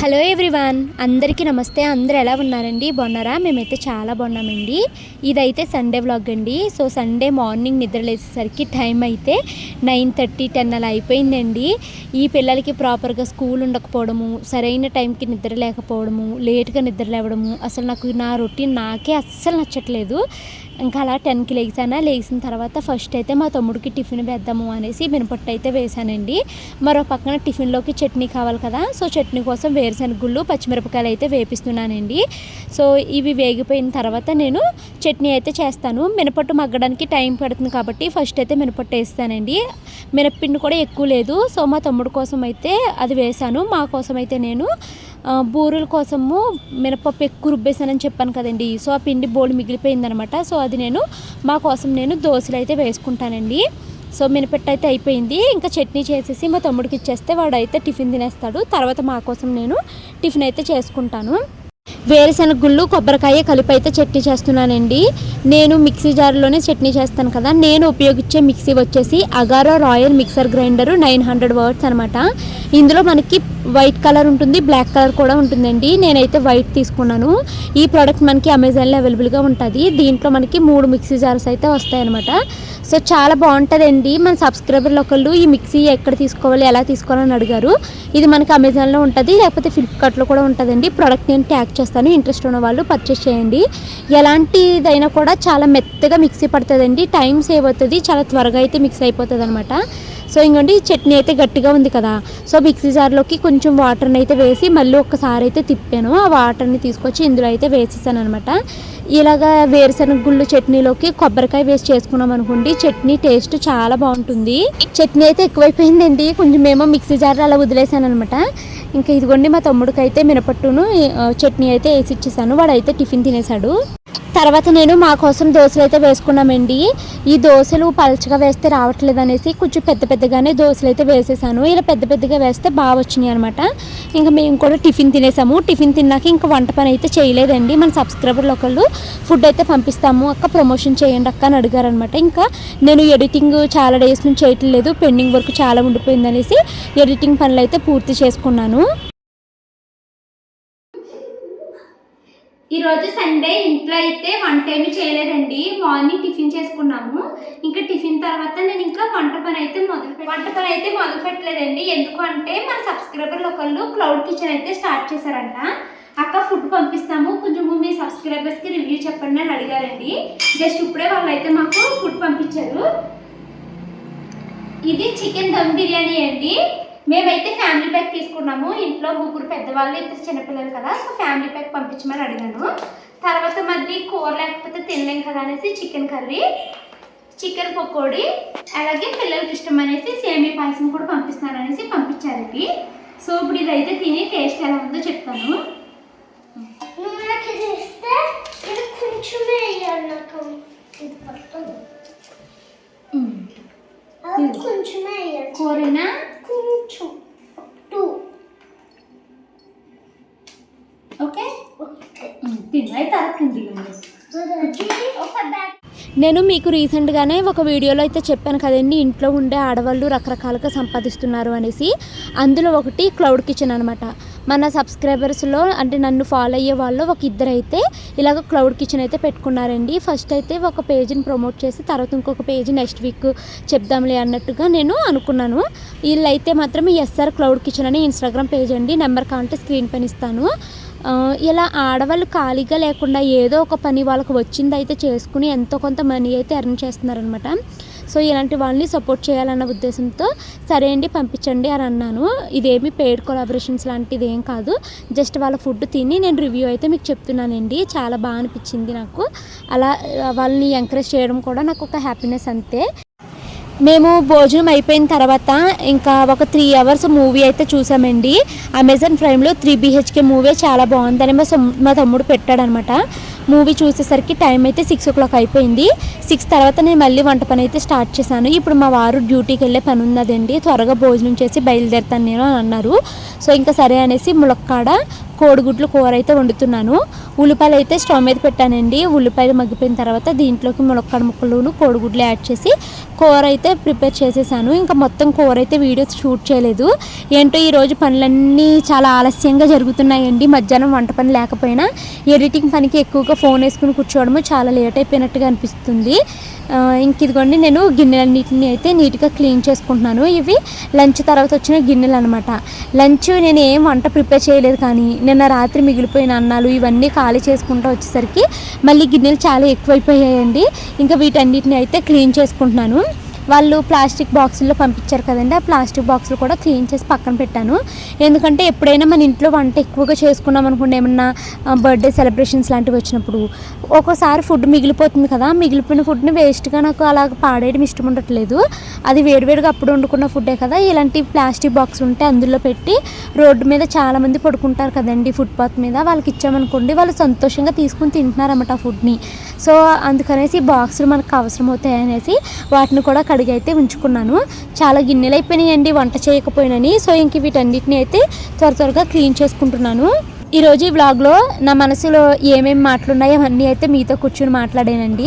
Hello everyone అందరికీ నమస్తే. అందరూ ఎలా ఉన్నారండి? బాగున్నారా? మేమైతే చాలా బాగున్నామండి. ఇదైతే సండే వ్లాగ్ అండి. సో సండే మార్నింగ్ నిద్రలేసేసరికి టైం అయితే నైన్ థర్టీ టెన్ అలా అయిపోయిందండి. ఈ పిల్లలకి ప్రాపర్గా స్కూల్ ఉండకపోవడము సరైన టైంకి నిద్ర లేకపోవడము లేట్గా నిద్ర లేవడము అసలు నాకు నా రొటీన్ నాకే అస్సలు నచ్చట్లేదు. ఇంకా అలా టెన్కి లేచాను? లేచిన తర్వాత ఫస్ట్ అయితే మా తమ్ముడికి టిఫిన్ వేద్దాము అనేసి మినపట్టు అయితే వేసానండి మరో పక్కన టిఫిన్లోకి చట్నీ కావాలి కదా? సో చట్నీ కోసం వేరుశనగ గుళ్ళు పచ్చిమిరపకాయలు అయితే వేపిస్తున్నానండి. సో ఇవి వేగిపోయిన తర్వాత నేను చట్నీ అయితే చేస్తాను. మినపట్టు మగ్గడానికి టైం పడుతుంది కాబట్టి ఫస్ట్ అయితే మినపట్టు వేస్తానండి. మినప్పిండి కూడా ఎక్కువ లేదు. సో మా తమ్ముడు కోసం అయితే అది వేశాను. మా కోసం అయితే నేను బూరెల కోసము మినపప్పు ఎక్కువ రుబ్బేసానని చెప్పాను కదండి. సో ఆ పిండి బోల్ మిగిలిపోయిందనమాట. సో అది నేను మా కోసం నేను దోశలు అయితే వేసుకుంటానండి. సో మినపెట్టు అయితే అయిపోయింది. ఇంకా చట్నీ చేసేసి మా తమ్ముడికి ఇచ్చేస్తే వాడు అయితే టిఫిన్ తినేస్తాడు. తర్వాత మా కోసం నేను టిఫిన్ అయితే చేసుకుంటాను. వేరుశనగ గుళ్ళు కొబ్బరికాయ కలిపి అయితే చట్నీ చేస్తున్నానండి. నేను మిక్సీ జార్లోనే చట్నీ చేస్తాను కదా నేను ఉపయోగించే మిక్సీ వచ్చేసి Agaro royal mixer grinder nine hundred watts అనమాట. ఇందులో మనకి వైట్ కలర్ ఉంటుంది బ్లాక్ కలర్ కూడా ఉంటుందండి. నేనైతే వైట్ తీసుకున్నాను. ఈ ప్రోడక్ట్ మనకి అమెజాన్లో అవైలబుల్గా ఉంటుంది. దీంట్లో మనకి మూడు మిక్సీ జార్స్ అయితే వస్తాయన్నమాట. సో చాలా బాగుంటుందండి. మన సబ్స్క్రైబర్లు ఒకళ్ళు ఈ మిక్సీ ఎక్కడ తీసుకోవాలి ఎలా తీసుకోవాలని అడిగారు. ఇది మనకి అమెజాన్లో ఉంటుంది లేకపోతే ఫ్లిప్కార్ట్లో కూడా ఉంటుందండి. ప్రోడక్ట్ నేను ట్యాగ్ చేస్తాను. ఇంట్రెస్ట్ ఉన్న వాళ్ళు పర్చేస్ చేయండి. ఎలాంటిదైనా కూడా చాలా మెత్తగా మిక్సీ పడుతుందండి. టైం సేవ్ అవుతుంది. చాలా త్వరగా అయితే మిక్స్ అయిపోతుంది అనమాట సో ఇంకోండి చట్నీ అయితే గట్టిగా ఉంది కదా. సో మిక్సీ జార్లోకి కొంచెం వాటర్ని అయితే వేసి మళ్ళీ ఒక్కసారి అయితే తిప్పాను. ఆ వాటర్ని తీసుకొచ్చి ఇందులో అయితే వేసేసాను అనమాట ఇలాగా వేరుశనగ గుళ్ళు చట్నీలోకి కొబ్బరికాయ వేసి చేసుకున్నాం అనుకోండి చట్నీ టేస్ట్ చాలా బాగుంటుంది. చట్నీ అయితే ఎక్కువైపోయిందండి. కొంచెం మేము మిక్సీ జార్ అలా వదిలేసాను అనమాట ఇంకా ఇదిగోండి మా తమ్ముడికి అయితే మినపట్టును చట్నీ అయితే వేసి ఇచ్చేసాను. వాడైతే టిఫిన్ తినేసాడు. తర్వాత నేను మా కోసం దోశలు అయితే వేసుకున్నామండి. ఈ దోశలు పలచగా వేస్తే రావట్లేదు అనేసి కొంచెం పెద్ద పెద్దగానే దోశలు అయితే వేసేసాను. ఇలా పెద్ద పెద్దగా వేస్తే బాగా వచ్చినాయి అనమాట ఇంకా మేము కూడా టిఫిన్ తినేసాము. టిఫిన్ తిన్నాక ఇంకా వంట పని అయితే చేయలేదండి. మన సబ్స్క్రైబర్లు ఒకళ్ళు ఫుడ్ అయితే పంపిస్తాము. అక్క ప్రమోషన్ చేయండి అక్క అని అడిగారు అనమాట ఇంకా నేను ఎడిటింగ్ చాలా డేస్ నుంచి చేయట్లేదు. పెండింగ్ వర్క్ చాలా ఉండిపోయిందనేసి ఎడిటింగ్ పనులు అయితే పూర్తి చేసుకున్నాను. ఈరోజు సండే ఇంట్లో అయితే వంట ఏమి చేయలేదండి. మార్నింగ్ టిఫిన్ చేసుకున్నాము. ఇంకా టిఫిన్ తర్వాత నేను ఇంకా వంట పని అయితే మొదలు వంట పని అయితే మొదలు పెట్టలేదండి. ఎందుకు అంటే మన సబ్స్క్రైబర్లు ఒకళ్ళు క్లౌడ్ కిచెన్ అయితే స్టార్ట్ చేశారంట. అక్క ఫుడ్ పంపిస్తాము. కొంచెము మీ సబ్స్క్రైబర్స్కి రివ్యూ చెప్పండి అని అడిగారండి. జస్ట్ ఇప్పుడే వాళ్ళు అయితే మాకు ఫుడ్ పంపించారు. ఇది చికెన్ దమ్ బిర్యానీ అండి. మేమైతే ఫ్యామిలీ ప్యాక్ తీసుకున్నాము. ఇంట్లో ముగ్గురు పెద్దవాళ్ళు ఇద్దరు చిన్నపిల్లలు కదా. సో ఫ్యామిలీ ప్యాక్ పంపించమని అడిగాను. తర్వాత మళ్ళీ కూర లేకపోతే తినలేం కదా అనేసి చికెన్ కర్రీ చికెన్ పకోడీ అలాగే పిల్లలకి ఇష్టం అనేసి సేమియా పాయసం కూడా పంపిస్తున్నారు అనేసి పంపించారు ఇది. సో ఇప్పుడు ఇదైతే తిని టేస్ట్ ఎలా ఉందో చెప్తాను. కూరనా? కొంచెం టూ ఓకే? తిను. అయితే అరకండి ఒకసారి బ్యాక్ నేను మీకు రీసెంట్గానే ఒక వీడియోలో అయితే చెప్పాను కదండి ఇంట్లో ఉండే ఆడవాళ్ళు రకరకాలుగా సంపాదిస్తున్నారు అనేసి. అందులో ఒకటి క్లౌడ్ కిచెన్ అనమాట మన సబ్స్క్రైబర్స్లో అంటే నన్ను ఫాలో అయ్యే వాళ్ళు ఒక ఇద్దరు అయితే ఇలాగ క్లౌడ్ కిచెన్ అయితే పెట్టుకున్నారండి. ఫస్ట్ అయితే ఒక పేజీని ప్రమోట్ చేసి తర్వాత ఇంకొక పేజీ నెక్స్ట్ వీక్ చెప్దాంలే అన్నట్టుగా నేను అనుకున్నాను. వీళ్ళైతే మాత్రం ఎస్ఆర్ క్లౌడ్ కిచెన్ అని ఇన్స్టాగ్రామ్ పేజ్ అండి. నెంబర్ కావాలంటే స్క్రీన్ పైన ఇస్తాను. ఇలా ఆడవాళ్ళు ఖాళీగా లేకుండా ఏదో ఒక పని వాళ్ళకి వచ్చింది అయితే చేసుకుని ఎంతో కొంత మనీ అయితే ఎర్న్ చేస్తున్నారనమాట సో ఇలాంటి వాళ్ళని సపోర్ట్ చేయాలన్న ఉద్దేశంతో సరే అండి పంపించండి అని అన్నాను. ఇదేమి పెయిడ్ కొలాబరేషన్స్ లాంటిది ఏం కాదు. జస్ట్ వాళ్ళ ఫుడ్ తిని నేను రివ్యూ అయితే మీకు చెప్తున్నానండి. చాలా బాగా అనిపించింది నాకు. అలా వాళ్ళని ఎంకరేజ్ చేయడం కూడా నాకు ఒక హ్యాపీనెస్ అంతే. మేము భోజనం అయిపోయిన తర్వాత ఇంకా ఒక త్రీ అవర్స్ మూవీ అయితే చూసామండి. అమెజాన్ ప్రైమ్లో త్రీ బీహెచ్కే మూవీ చాలా బాగుందని మా సమ్- మా తమ్ముడు పెట్టాడనమాట. మూవీ చూసేసరికి టైం అయితే సిక్స్ ఓ క్లాక్ అయిపోయింది. సిక్స్ తర్వాత నేను మళ్ళీ వంట పని అయితే స్టార్ట్ చేశాను. ఇప్పుడు మా వారు డ్యూటీకి వెళ్ళే పని ఉన్నదండి. త్వరగా భోజనం చేసి బయలుదేరుతాను నేను అని అన్నారు. సో ఇంకా సరే అనేసి ములక్కాడ కోడిగుడ్లు కూర అయితే వండుతున్నాను. ఉల్లిపాయలు అయితే స్టవ్ మీద పెట్టానండి. ఉల్లిపాయలు మగ్గిపోయిన తర్వాత దీంట్లోకి ములక్కాడ ముక్కలును కోడిగుడ్లు యాడ్ చేసి కూర అయితే ప్రిపేర్ చేసేసాను. ఇంకా మొత్తం కూర అయితే వీడియో షూట్ చేయలేదు. ఏంటో ఈరోజు పనులన్నీ చాలా ఆలస్యంగా జరుగుతున్నాయండి. మధ్యాహ్నం వంట పని లేకపోయినా ఎడిటింగ్ పనికి ఎక్కువగా ఫోన్ వేసుకుని కూర్చోవడము చాలా లేట్ అయిపోయినట్టుగా అనిపిస్తుంది. ఇంక ఇదిగోండి నేను గిన్నెలన్నిటిని అయితే నీట్గా క్లీన్ చేసుకుంటున్నాను. ఇవి లంచ్ తర్వాత వచ్చిన గిన్నెలు అనమాట లంచ్ నేను ఏం వంట ప్రిపేర్ చేయలేదు కానీ నిన్న రాత్రి మిగిలిపోయిన అన్నాలు ఇవన్నీ ఖాళీ చేసుకుంటూ వచ్చేసరికి మళ్ళీ గిన్నెలు చాలా ఎక్కువైపోయాయండి. ఇంకా వీటన్నిటిని అయితే క్లీన్ చేసుకుంటున్నాను. వాళ్ళు ప్లాస్టిక్ బాక్సుల్లో పంపించారు కదండి. ఆ ప్లాస్టిక్ బాక్సులు కూడా క్లీన్ చేసి పక్కన పెట్టాను. ఎందుకంటే ఎప్పుడైనా మన ఇంట్లో వంట ఎక్కువగా చేసుకున్నాం అనుకోండి ఏమన్నా బర్త్డే సెలబ్రేషన్స్ లాంటివి వచ్చినప్పుడు. ఒక్కోసారి ఫుడ్ మిగిలిపోతుంది కదా మిగిలిపోయిన ఫుడ్ని వేస్ట్గా నాకు అలా పాడేయడం ఇష్టం ఉండట్లేదు. అది వేడివేడిగా అప్పుడు వండుకున్న ఫుడ్డే కదా ఇలాంటి ప్లాస్టిక్ బాక్స్ ఉంటే అందులో పెట్టి రోడ్డు మీద చాలామంది పడుకుంటారు కదండి ఫుట్పాత్ మీద. వాళ్ళకి ఇచ్చామనుకోండి వాళ్ళు సంతోషంగా తీసుకుని తింటున్నారన్నమాట ఆ ఫుడ్ని. సో అందుకనేసి బాక్సులు మనకు అవసరం అవుతాయి అనేసి వాటిని కూడా కడిగి అయితే ఉంచుకున్నాను. చాలా గిన్నెలు అయిపోయినాయండి వంట చేయకపోయినని. సో ఇంక వీటన్నిటిని అయితే త్వర త్వరగా క్లీన్ చేసుకుంటున్నాను. ఈరోజు ఈ వ్లాగ్లో నా మనసులో ఏమేమి మాటలున్నాయో అవన్నీ అయితే మీతో కూర్చుని మాట్లాడానండి.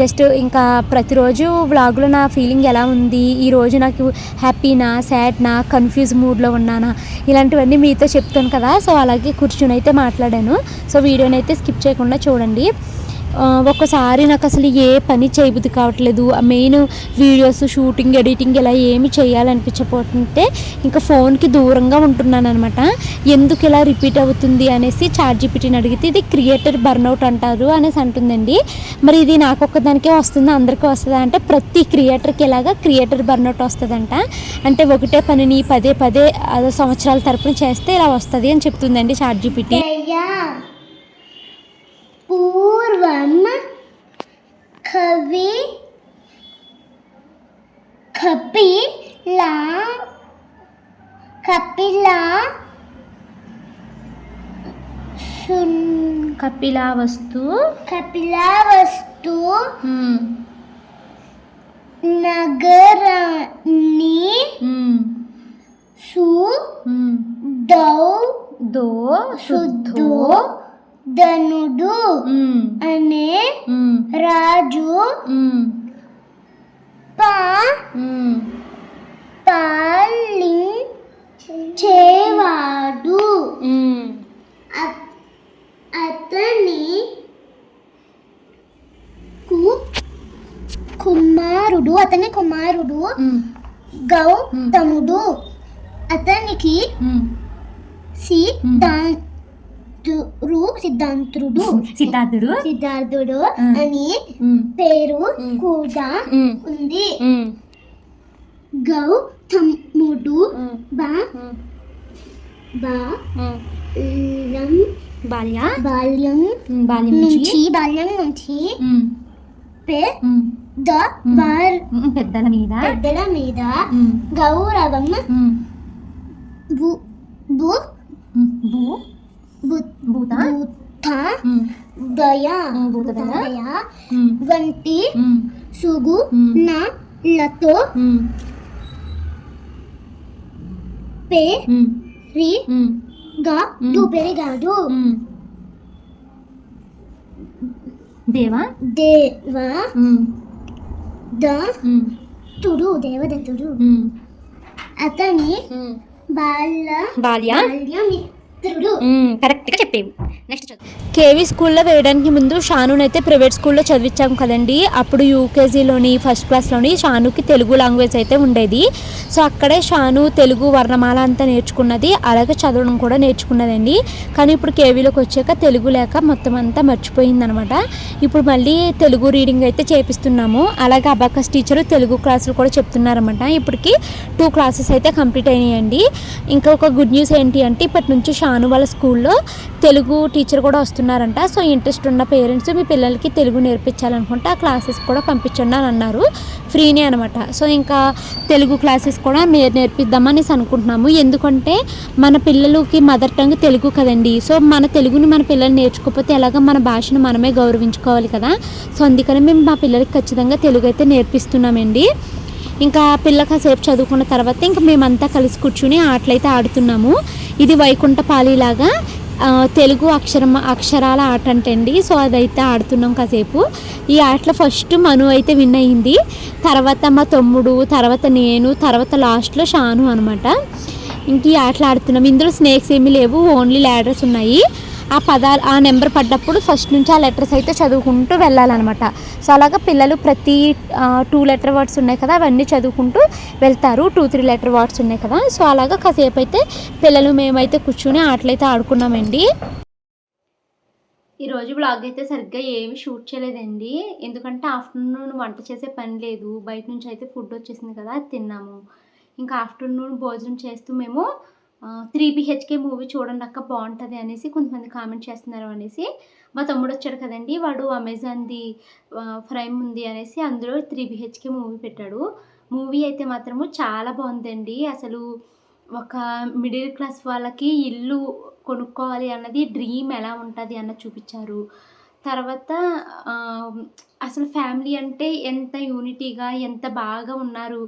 జస్ట్ ఇంకా ప్రతిరోజు వ్లాగ్లో నా ఫీలింగ్ ఎలా ఉంది ఈరోజు నాకు హ్యాపీనా సాడ్నా కన్ఫ్యూజ్ మూడ్లో ఉన్నానా ఇలాంటివన్నీ మీతో చెప్తాను కదా. సో అలాగే కూర్చుని అయితే మాట్లాడాను. సో వీడియోని అయితే స్కిప్ చేయకుండా చూడండి. ఒక్కసారి నాకు అసలు ఏ పని చేయబుద్ధి కావట్లేదు. మెయిన్ వీడియోస్ షూటింగ్ ఎడిటింగ్ ఇలా ఏమి చేయాలనిపించకపోతుంటే ఇంకా ఫోన్కి దూరంగా ఉంటున్నాను అనమాట ఎందుకు ఇలా రిపీట్ అవుతుంది అనేసి చాట్ జీపీటీని అడిగితే ఇది క్రియేటర్ బర్న్అవుట్ అంటారు అనేసి అంటుందండి. మరి ఇది నాకు ఒక్కదానికే వస్తుందా అందరికీ వస్తుందా అంటే ప్రతి క్రియేటర్కి ఇలాగా క్రియేటర్ బర్న్అవుట్ వస్తుందంట. అంటే ఒకటే పనిని పదే పదే అదో సంవత్సరాల తరపున చేస్తే ఇలా వస్తుంది అని చెప్తుందండి చాట్ జీపీటీ పూర్వం కవి కపిలా కపిలా సున్- కపిలా వస్తు కపిలా వస్తు నగరాన్ని సు దౌ దో శుద్ధో ధనుడు అనే రాజు అ- అతని కు- కుమారుడు అతని కుమారుడు గౌతముడు. అతనికి సిద్ధాంతుడు. సిద్ధాంతుడు. సిద్ధార్థుడు సిద్ధార్థుడు. అని పేరు. కూడా ఉంది. గౌతముడు. బా. బాల్యం. బాల్య. బాల్యం బాల్యం నుంచి. బాల్యం నుంచి పెద్ద పెద్దల మీద. పెద్దల మీద గౌరవం. బు బు. భూ బు- భూత దయ దయ. వంటి సుగు. లతో. పెరిగాడు దేవా? దేవ దత్తుడు దేవదత్తుడు అతని బాల బాల్య బాల్యమిత్రుడు కరెక్ట్గా చెప్పేవి. నెక్స్ట్ కేవీ స్కూల్లో వేయడానికి ముందు షానుని అయితే ప్రైవేట్ స్కూల్లో చదివించాం కదండి. అప్పుడు యూకేజీలోని ఫస్ట్ క్లాస్లోని షానుకి తెలుగు లాంగ్వేజ్ అయితే ఉండేది. సో అక్కడే షాను తెలుగు వర్ణమాల అంతా నేర్చుకున్నది. అలాగే చదవడం కూడా నేర్చుకున్నదండి. కానీ ఇప్పుడు కేవీలోకి వచ్చాక తెలుగు లేక మొత్తం అంతా మర్చిపోయిందనమాట. ఇప్పుడు మళ్ళీ తెలుగు రీడింగ్ అయితే చేపిస్తున్నాము. అలాగే అబాకస్ టీచరు తెలుగు క్లాసులు కూడా చెప్తున్నారన్నమాట. ఇప్పటికి టూ క్లాసెస్ అయితే కంప్లీట్ అయినాయండి. ఇంకా ఒక గుడ్ న్యూస్ ఏంటి అంటే ఇప్పటి నుంచి షాను వాళ్ళ స్కూల్లో తెలుగు టీచర్ కూడా వస్తున్నారంట. సో ఇంట్రెస్ట్ ఉన్న పేరెంట్స్ మీ పిల్లలకి తెలుగు నేర్పించాలనుకుంటే ఆ క్లాసెస్ కూడా పంపించండి అని అన్నారు. ఫ్రీనే అనమాట సో ఇంకా తెలుగు క్లాసెస్ కూడా నే నేర్పిద్దామని అనుకుంటున్నాము. ఎందుకంటే మన పిల్లలకి మదర్ టంగ్ తెలుగు కదండి. సో మన తెలుగుని మన పిల్లలు నేర్చుకోకపోతే ఎలాగ మన భాషను మనమే గౌరవించుకోవాలి కదా. సో అందుకని మేము మా పిల్లలకి ఖచ్చితంగా తెలుగు అయితే నేర్పిస్తున్నామండి. ఇంకా పిల్ల కాసేపు చదువుకున్న తర్వాత ఇంకా మేమంతా కలిసి కూర్చుని ఆటలైతే ఆడుతున్నాము. ఇది వైకుంఠపాలిలాగా తెలుగు అక్షరం అక్షరాల ఆట అంటండి. సో అదైతే ఆడుతున్నాం కాసేపు. ఈ ఆటలో ఫస్ట్ మను అయితే విన్ అయింది. తర్వాత మా తమ్ముడు తర్వాత నేను తర్వాత లాస్ట్లో షాను అనమాట ఇంక ఈ ఆటలు ఆడుతున్నాం. ఇందులో స్నేక్స్ ఏమీ లేవు ఓన్లీ ల్యాడర్స్ ఉన్నాయి. ఆ పదాలు ఆ నెంబర్ పడ్డప్పుడు ఫస్ట్ నుంచి ఆ లెటర్స్ అయితే చదువుకుంటూ వెళ్ళాలన్నమాట. సో అలాగా పిల్లలు ప్రతి టూ లెటర్ వర్డ్స్ ఉన్నాయి కదా అవన్నీ చదువుకుంటూ వెళ్తారు. టూ త్రీ లెటర్ వర్డ్స్ ఉన్నాయి కదా. సో అలాగా కాసేపు అయితే పిల్లలు మేమైతే కూర్చుని ఆటలైతే ఆడుకున్నామండి. ఈరోజు బ్లాగ్ అయితే సరిగ్గా ఏమి షూట్ చేయలేదండి. ఎందుకంటే ఆఫ్టర్నూన్ వంట చేసే పని లేదు. బయట నుంచి అయితే ఫుడ్ వచ్చేసింది కదా తిన్నాము. ఇంకా ఆఫ్టర్నూన్ భోజనం చేస్తూ మేము త్రీ బిహెచ్కే మూవీ చూడండి అక్క బాగుంటుంది అనేసి కొంతమంది కామెంట్ చేస్తున్నారు అనేసి. మా తమ్ముడు వచ్చాడు కదండి వాడు అమెజాన్ది ఫ్రైమ్ ఉంది అనేసి అందులో త్రీ బిహెచ్కే మూవీ పెట్టాడు. మూవీ అయితే మాత్రము చాలా బాగుందండి. అసలు ఒక మిడిల్ క్లాస్ వాళ్ళకి ఇల్లు కొనుక్కోవాలి అన్నది డ్రీమ్ ఎలా ఉంటుంది అన్నది చూపించారు. తర్వాత అసలు ఫ్యామిలీ అంటే ఎంత యూనిటీగా ఎంత బాగా ఉన్నారు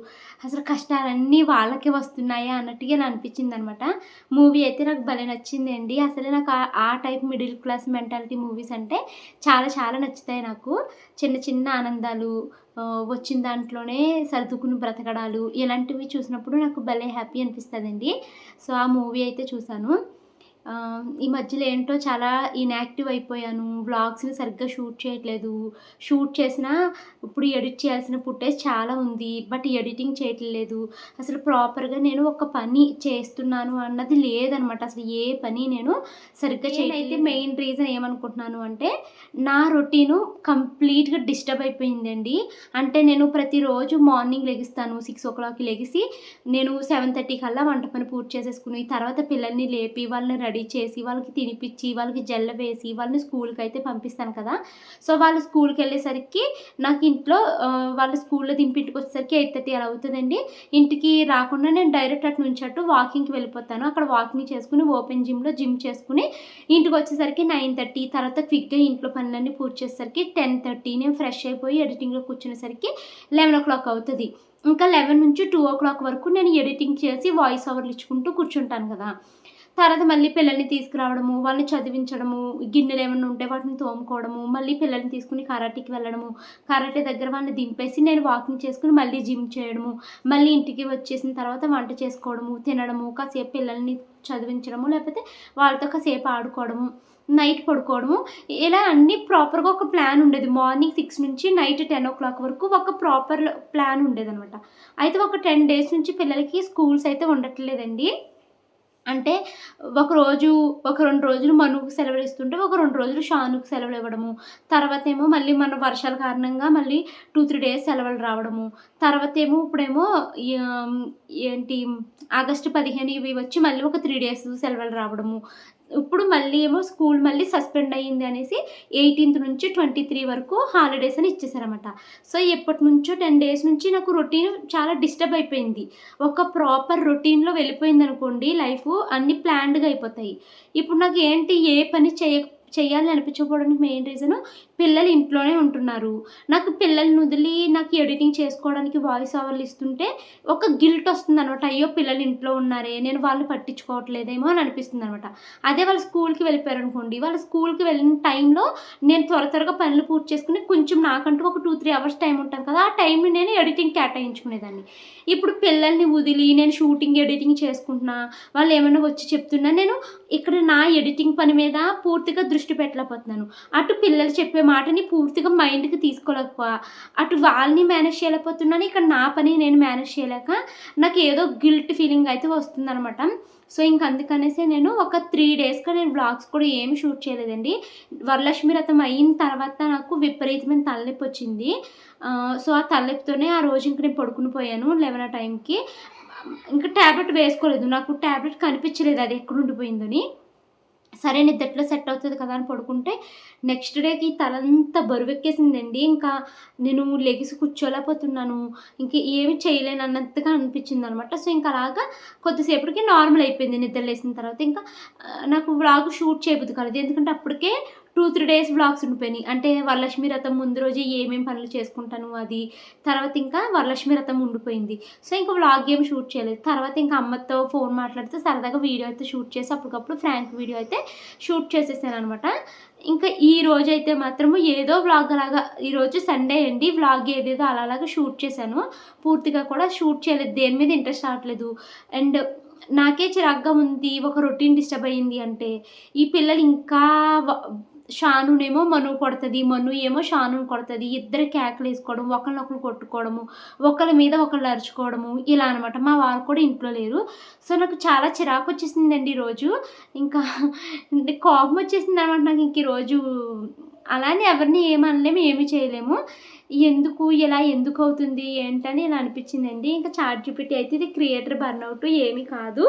అసలు కష్టాలన్నీ వాళ్ళకే వస్తున్నాయా అన్నట్టుగా నాకు అనిపించింది అనమాట మూవీ అయితే నాకు భలే నచ్చిందండి. అసలు నాకు ఆ- ఆ type middle class mentality movies అంటే చాలా చాలా నచ్చుతాయి నాకు. చిన్న చిన్న ఆనందాలు వచ్చిన దాంట్లోనే సర్దుకుని బ్రతకడాలు ఇలాంటివి చూసినప్పుడు నాకు భలే హ్యాపీ అనిపిస్తుందండి. సో ఆ మూవీ అయితే చూశాను. ఈ మధ్యలో ఏంటో చాలా ఇన్యాక్టివ్ అయిపోయాను. వ్లాగ్స్ని సరిగ్గా షూట్ చేయట్లేదు. షూట్ చేసినా ఇప్పుడు ఎడిట్ చేయాల్సిన ఫుటేజ్ చాలా ఉంది. బట్ ఎడిటింగ్ చేయట్లేదు. అసలు ప్రాపర్గా నేను ఒక పని చేస్తున్నాను అన్నది లేదనమాట. అసలు ఏ పని నేను సరిగ్గా చేయైతే మెయిన్ రీజన్ ఏమనుకుంటున్నాను అంటే నా రొటీను కంప్లీట్గా డిస్టర్బ్ అయిపోయిందండి. అంటే నేను ప్రతిరోజు మార్నింగ్ లెగిస్తాను. సిక్స్ ఓ క్లాక్కి లెగిసి నేను సెవెన్ థర్టీ కల్లా వంట పని పూర్తి చేసేసుకుని తర్వాత పిల్లల్ని లేపి వాళ్ళని రెడీ చేసి వాళ్ళకి తినిపించి వాళ్ళకి జల్ల వేసి వాళ్ళని స్కూల్కి అయితే పంపిస్తాను కదా. సో వాళ్ళు స్కూల్కి వెళ్ళేసరికి నాకు ఇంట్లో వాళ్ళు వాళ్ళ స్కూల్లో దింపింటికి వచ్చేసరికి ఎయిట్ థర్టీ అలా అవుతుందండి. ఇంటికి రాకుండా నేను డైరెక్ట్ అటు నుంచి అటు వాకింగ్కి వెళ్ళిపోతాను. అక్కడ వాకింగ్ చేసుకుని ఓపెన్ జిమ్లో జిమ్ చేసుకుని ఇంటికి వచ్చేసరికి నైన్ థర్టీ తర్వాత క్విక్గా ఇంట్లో పనులన్నీ పూర్తి చేసేసరికి టెన్ థర్టీ నేను ఫ్రెష్ అయిపోయి ఎడిటింగ్లో కూర్చునేసరికి లెవెన్ ఓ క్లాక్ అవుతుంది. ఇంకా లెవెన్ నుంచి టూ ఓ క్లాక్ వరకు నేను ఎడిటింగ్ చేసి వాయిస్ ఓవర్లు ఇచ్చుకుంటూ కూర్చుంటాను కదా. తర్వాత మళ్ళీ పిల్లల్ని తీసుకురావడము వాళ్ళని చదివించడము గిన్నెలు ఏమైనా ఉంటే వాటిని తోముకోవడము మళ్ళీ పిల్లల్ని తీసుకుని కరాటీకి వెళ్ళడము కరాటే దగ్గర వాళ్ళని దింపేసి నేను వాకింగ్ చేసుకుని మళ్ళీ జిమ్ చేయడము మళ్ళీ ఇంటికి వచ్చేసిన తర్వాత వంట చేసుకోవడము తినడము కాసేపు పిల్లల్ని చదివించడము లేకపోతే వాళ్ళతో కాసేపు ఆడుకోవడము నైట్ పడుకోవడము. ఇలా అన్ని ప్రాపర్గా ఒక ప్లాన్ ఉండేది. మార్నింగ్ సిక్స్ నుంచి నైట్ టెన్ ఓ క్లాక్ వరకు ఒక ప్రాపర్ ప్లాన్ ఉండేది అనమాట అయితే ఒక టెన్ డేస్ నుంచి పిల్లలకి స్కూల్స్ అయితే ఉండట్లేదండి. అంటే ఒక రోజు ఒక రెండు రోజులు మనుకు సెలవులు ఇస్తుంటే ఒక రెండు రోజులు షానుకు సెలవులు ఇవ్వడము తర్వాత ఏమో మళ్ళీ మన వర్షాల కారణంగా మళ్ళీ టూ త్రీ డేస్ సెలవులు రావడము. తర్వాత ఏమో ఇప్పుడేమో ఏంటి ఆగస్టు పదిహేను ఇవి వచ్చి మళ్ళీ ఒక త్రీ డేస్ సెలవులు రావడము. ఇప్పుడు మళ్ళీ ఏమో స్కూల్ మళ్ళీ సస్పెండ్ అయ్యింది అనేసి ఎయిటీన్త్ నుంచి ట్వంటీ త్రీ వరకు హాలిడేస్ అని ఇచ్చేసారనమాట సో ఎప్పటి నుంచో టెన్ డేస్ నుంచి నాకు రొటీన్ చాలా డిస్టర్బ్ అయిపోయింది. ఒక ప్రాపర్ రొటీన్లో వెళ్ళిపోయింది అనుకోండి లైఫ్ అన్ని ప్లాన్డ్గా అయిపోతాయి. ఇప్పుడు నాకు ఏంటి ఏ పని చేయ చేయాలని అనిపించకపోవడానికి మెయిన్ రీజను పిల్లలు ఇంట్లోనే ఉంటున్నారు. నాకు పిల్లల్ని వదిలి నాకు ఎడిటింగ్ చేసుకోవడానికి వాయిస్ ఓవర్లు ఇస్తుంటే ఒక గిల్ట్ వస్తుంది అనమాట అయ్యో పిల్లలు ఇంట్లో ఉన్నారే నేను వాళ్ళు పట్టించుకోవట్లేదేమో అని అనిపిస్తుంది అనమాట అదే వాళ్ళు స్కూల్కి వెళ్ళిపోయారు అనుకోండి వాళ్ళు స్కూల్కి వెళ్ళిన టైంలో నేను త్వర త్వరగా పనులు పూర్తి చేసుకుని కొంచెం నాకంటూ ఒక టూ త్రీ అవర్స్ టైం ఉంటుంది కదా ఆ టైంని నేను ఎడిటింగ్ కేటాయించుకునేదాన్ని. ఇప్పుడు పిల్లల్ని వదిలి నేను షూటింగ్ ఎడిటింగ్ చేసుకుంటున్నా వాళ్ళు ఏమైనా వచ్చి చెప్తున్నా నేను ఇక్కడ నా ఎడిటింగ్ పని మీద పూర్తిగా దృష్టి పెట్టలేకపోతున్నాను. అటు పిల్లలు చెప్పే మాటని పూర్తిగా మైండ్కి తీసుకోలేక అటు వాళ్ళని మేనేజ్ చేయలేకపోతున్నాను ఇక్కడ నా పని నేను మేనేజ్ చేయలేక నాకు ఏదో గిల్ట్ ఫీలింగ్ అయితే వస్తుందన్నమాట. సో ఇంక అందుకనేసి నేను ఒక త్రీ డేస్గా నేను బ్లాగ్స్ కూడా ఏమి షూట్ చేయలేదండి. వరలక్ష్మి రథం అయిన తర్వాత నాకు విపరీతమైన తలనొప్పి వచ్చింది. సో ఆ తలనొప్పితోనే ఆ రోజు ఇంక నేను పడుకుని పోయాను లెవెన్ ఆ టైంకి. ఇంకా ట్యాబ్లెట్ వేసుకోలేదు నాకు ట్యాబ్లెట్ కనిపించలేదు అది ఎక్కడ ఉండిపోయిందని. సరే నిద్దట్లో సెట్ అవుతుంది కదా అని పడుకుంటే నెక్స్ట్ డేకి తలంతా బరువెక్కేసిందండి. ఇంకా నేను లెగిసి కూర్చోలేకపోతున్నాను. ఇంక ఏమి చేయలేను అన్నట్టుగా అనిపించింది అనమాట సో ఇంకా అలాగా కొద్దిసేపటికి నార్మల్ అయిపోయింది నిద్ర లేసిన తర్వాత. ఇంకా నాకు వ్లాగ్ షూట్ చేయబుద్ది కాలేదు. ఎందుకంటే అప్పటికే టూ త్రీ డేస్ వ్లాగ్స్ ఉండిపోయినాయి. అంటే వరలక్ష్మి రథం ముందు రోజు ఏమేమి పనులు చేసుకుంటాను అది తర్వాత ఇంకా వరలక్ష్మి రథం ఉండిపోయింది. సో ఇంకా వ్లాగ్ ఏం షూట్ చేయలేదు. తర్వాత ఇంకా అమ్మతో ఫోన్ మాట్లాడితే సరదాగా వీడియో అయితే షూట్ చేసి అప్పటికప్పుడు ఫ్రాంక్ వీడియో అయితే షూట్ చేసేసాను అనమాట ఇంకా ఈ రోజు అయితే మాత్రము ఏదో వ్లాగ్ అలాగా ఈరోజు సండే అండి. వ్లాగ్ ఏదేదో అలా అలాగా షూట్ చేశాను. పూర్తిగా కూడా షూట్ చేయలేదు. దేని మీద ఇంట్రెస్ట్ రావట్లేదు. అండ్ నాకే చిరాగ్గా ఉంది. ఒక రొటీన్ డిస్టర్బ్ అయ్యింది అంటే ఈ పిల్లలు ఇంకా షానునేమో మను కొడుతుంది మను ఏమో షానుని కొడుతుంది ఇద్దరు కేకలు వేసుకోవడం ఒకరినొకరు కొట్టుకోవడము ఒకరి మీద ఒకళ్ళు అరుచుకోవడము ఇలా అనమాట మా వారు కూడా ఇంట్లో లేరు. సో నాకు చాలా చిరాకు వచ్చేసిందండి ఈరోజు ఇంకా కోపం వచ్చేసింది అనమాట నాకు ఇంక ఈరోజు అలానే ఎవరిని ఏమనలేము ఏమి చేయలేము. ఎందుకు ఇలా ఎందుకు అవుతుంది ఏంటని ఇలా అనిపించిందండి. ఇంకా చార్ట్ చూపెట్టి అయితే ఇది క్రియేటర్ బర్న్అవుట్ ఏమీ కాదు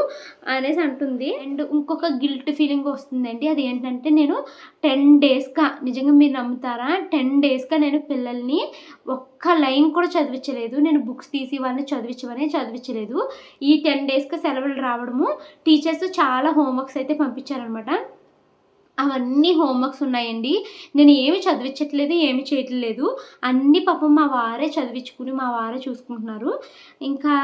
అనేసి అంటుంది. అండ్ ఇంకొక గిల్ట్ ఫీలింగ్ వస్తుందండి. అది ఏంటంటే నేను టెన్ డేస్గా నిజంగా మీరు నమ్ముతారా? టెన్ డేస్గా నేను పిల్లల్ని ఒక్క లైన్ కూడా చదివించలేదు. నేను బుక్స్ తీసి వాళ్ళని చదివించమని చదివించలేదు. ఈ టెన్ డేస్గా సెలవులు రావడము టీచర్స్ చాలా హోంవర్క్స్ అయితే పంపించారనమాట. అవన్నీ హోంవర్క్స్ ఉన్నాయండి. నేను ఏమి చదివించట్లేదు ఏమి చేయట్లేదు. అన్ని పాపం మా వారే చదివించుకుని మా వారే చూసుకుంటున్నారు. ఇంకా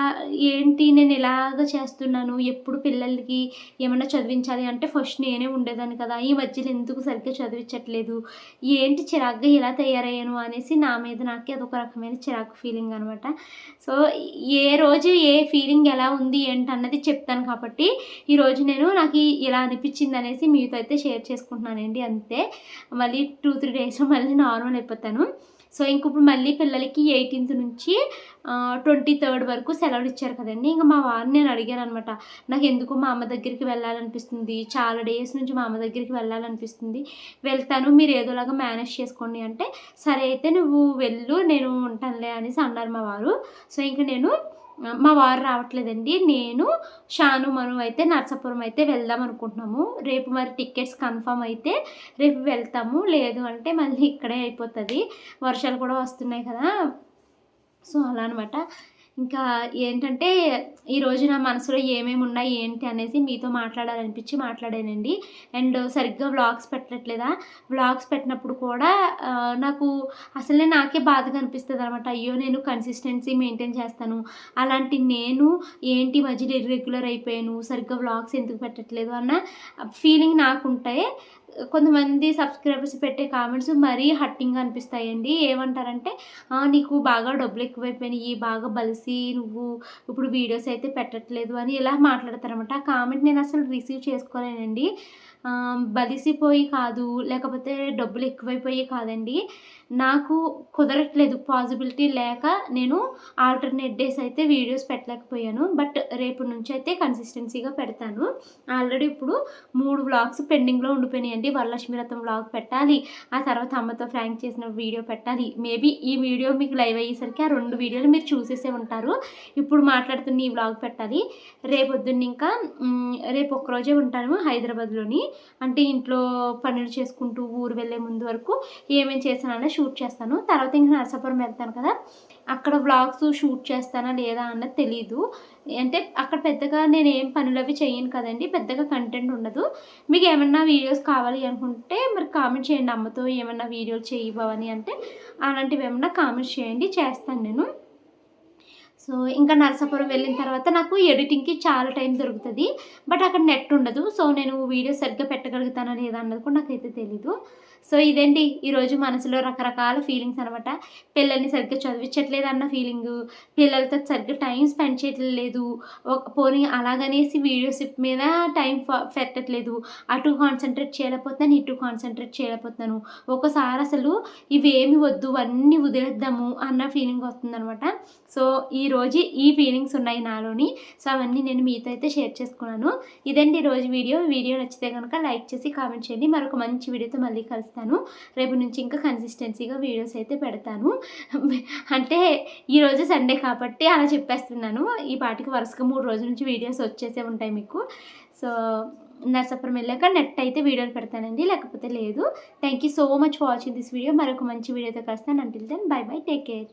ఏంటి నేను ఎలాగ చేస్తున్నాను? ఎప్పుడు పిల్లలకి ఏమైనా చదివించాలి అంటే ఫస్ట్ నేనే ఉండేదాన్ని కదా. ఈ మధ్యలో ఎందుకు సరిగ్గా చదివించట్లేదు? ఏంటి చిరాగ్గా ఇలా తయారయ్యాను అనేసి నా మీద నాకే అదొక రకమైన చిరాకు ఫీలింగ్ అనమాట సో ఏ రోజు ఏ ఫీలింగ్ ఎలా ఉంది ఏంటి అన్నది చెప్తాను కాబట్టి ఈరోజు నేను నాకు ఇలా అనిపించింది అనేసి మీతో అయితే షేర్ చేసుకుంటున్నానండి అంతే. మళ్ళీ టూ త్రీ డేస్లో మళ్ళీ నార్మల్ అయిపోతాను. సో ఇంక ఇప్పుడు మళ్ళీ పిల్లలకి ఎయిటీన్త్ నుంచి ట్వంటీ థర్డ్ వరకు సెలవులు ఇచ్చారు కదండి. ఇంకా మా వారిని నేను అడిగాను అనమాట నాకు ఎందుకు మా అమ్మ దగ్గరికి వెళ్ళాలనిపిస్తుంది? చాలా డేస్ నుంచి మా అమ్మ దగ్గరికి వెళ్ళాలనిపిస్తుంది. వెళ్తాను మీరు ఏదోలాగా మేనేజ్ చేసుకోండి అంటే సరే అయితే నువ్వు వెళ్ళు నేను ఉంటానులే అనేసి అన్నారు మా వారు. సో ఇంక నేను మా వారు రావట్లేదండి. నేను షాను మనం అయితే నర్సాపురం అయితే వెళ్దాం అనుకుంటున్నాము. రేపు మరి టికెట్స్ కన్ఫర్మ్ అయితే రేపు వెళ్తాము. లేదు అంటే మళ్ళీ ఇక్కడే అయిపోతుంది. వర్షాలు కూడా వస్తున్నాయి కదా. సో అలా అనమాట ఇంకా ఏంటంటే ఈరోజు నా మనసులో ఏమేమి ఉన్నాయి ఏంటి అనేసి మీతో మాట్లాడాలనిపించి మాట్లాడానండి. అండ్ సరిగ్గా వ్లాగ్స్ పెట్టట్లేదా? వ్లాగ్స్ పెట్టినప్పుడు కూడా నాకు అసలే నాకే బాధగా అనిపిస్తుంది అనమాట అయ్యో నేను కన్సిస్టెన్సీ మెయింటైన్ చేస్తాను. అలాంటి నేను ఏంటి మధ్యలో ఇర్రెగ్యులర్ అయిపోయాను? సరిగ్గా వ్లాగ్స్ ఎందుకు పెట్టట్లేదు? అన్న ఫీలింగ్ నాకుంటాయి కొంతమంది సబ్స్క్రైబర్స్ పెట్టే కామెంట్స్ మరీ హట్టింగ్ అనిపిస్తాయండి. ఏమంటారంటే నీకు బాగా డబ్బులు ఎక్కువైపోయినాయి బాగా బలిసి నువ్వు ఇప్పుడు వీడియోస్ అయితే పెట్టట్లేదు అని ఇలా మాట్లాడతారనమాట ఆ కామెంట్ నేను అసలు రిసీవ్ చేసుకోలేనండి. బలిసిపోయి కాదు లేకపోతే డబ్బులు ఎక్కువైపోయి కాదండి. నాకు కుదరట్లేదు పాసిబిలిటీ లేక నేను ఆల్టర్నేట్ డేస్ అయితే వీడియోస్ పెట్టలేకపోయాను. బట్ రేపు నుంచి అయితే కన్సిస్టెన్సీగా పెడతాను. ఆల్రెడీ ఇప్పుడు మూడు వ్లాగ్స్ పెండింగ్లో ఉండిపోయినాయండి. వరలక్ష్మి రథం వ్లాగ్ పెట్టాలి ఆ తర్వాత అమ్మతో ఫ్రాంక్ చేసిన వీడియో పెట్టాలి. మేబీ ఈ వీడియో మీకు లైవ్ అయ్యేసరికి ఆ రెండు వీడియోలు మీరు చూసేసే ఉంటారు. ఇప్పుడు మాట్లాడుతున్న ఈ వ్లాగ్ పెట్టాలి. రేపొద్దున్న ఇంకా రేపు ఒక్కరోజే ఉంటాను హైదరాబాద్లోని. అంటే ఇంట్లో పనులు చేసుకుంటూ ఊరు వెళ్ళే ముందు వరకు ఏమేమి చేశానన్నా షూట్ చేస్తాను. తర్వాత ఇంకా నరసాపురం వెళ్తాను కదా. అక్కడ వ్లాగ్స్ షూట్ చేస్తానా లేదా అన్నది తెలీదు. అంటే అక్కడ పెద్దగా నేను ఏం పనులు అవి చేయను కదండి. పెద్దగా కంటెంట్ ఉండదు. మీకు ఏమన్నా వీడియోస్ కావాలి అనుకుంటే మరి కామెంట్ చేయండి. అమ్మతో ఏమన్నా వీడియోలు చేయబోవని అంటే అలాంటివి ఏమన్నా కామెంట్ చేయండి. చేస్తాను నేను. సో ఇంకా నరసాపురం వెళ్ళిన తర్వాత నాకు ఎడిటింగ్కి చాలా టైం దొరుకుతుంది. బట్ అక్కడ నెట్ ఉండదు. సో నేను వీడియో సరిగ్గా పెట్టగలుగుతానా లేదా అన్నది కూడా నాకైతే తెలీదు. సో ఇదండి ఈరోజు మనసులో రకరకాల ఫీలింగ్స్ అనమాట పిల్లల్ని సరిగ్గా చదివించట్లేదు అన్న ఫీలింగ్ పిల్లలతో సరిగ్గా టైం స్పెండ్ చేయట్లేదు. ఒక పోనీ అలాగనేసి వీడియోస్ మీద టైం పెట్టట్లేదు. అటు కాన్సన్ట్రేట్ చేయలేకపోతున్నాను ఇటు కాన్సన్ట్రేట్ చేయలేకపోతున్నాను. ఒకసారి అసలు ఇవేమి వద్దు అన్నీ వదిలేద్దాము అన్న ఫీలింగ్ వస్తుందనమాట సో ఈరోజు ఈ ఫీలింగ్స్ ఉన్నాయి నాలోని. సో అవన్నీ నేను మీతో అయితే షేర్ చేసుకున్నాను. ఇదండి ఈరోజు రోజు వీడియో? వీడియో నచ్చితే కనుక లైక్ చేసి కామెంట్ చేయండి. మరొక మంచి వీడియోతో మళ్ళీ కలిసి చేస్తాను. రేపు నుంచి ఇంకా కన్సిస్టెన్సీగా వీడియోస్ అయితే పెడతాను. అంటే ఈరోజు సండే కాబట్టి అలా చెప్పేస్తున్నాను. ఈ పాటికి వరుసగా మూడు రోజుల నుంచి వీడియోస్ వచ్చేసే ఉంటాయి మీకు. సో నరసాపురం వెళ్ళాక నెట్ అయితే వీడియోలు పెడతానండి. లేకపోతే లేదు. Thank you so much for watching this video మరొక మంచి వీడియోతో కలుస్తాను. Until then bye bye take care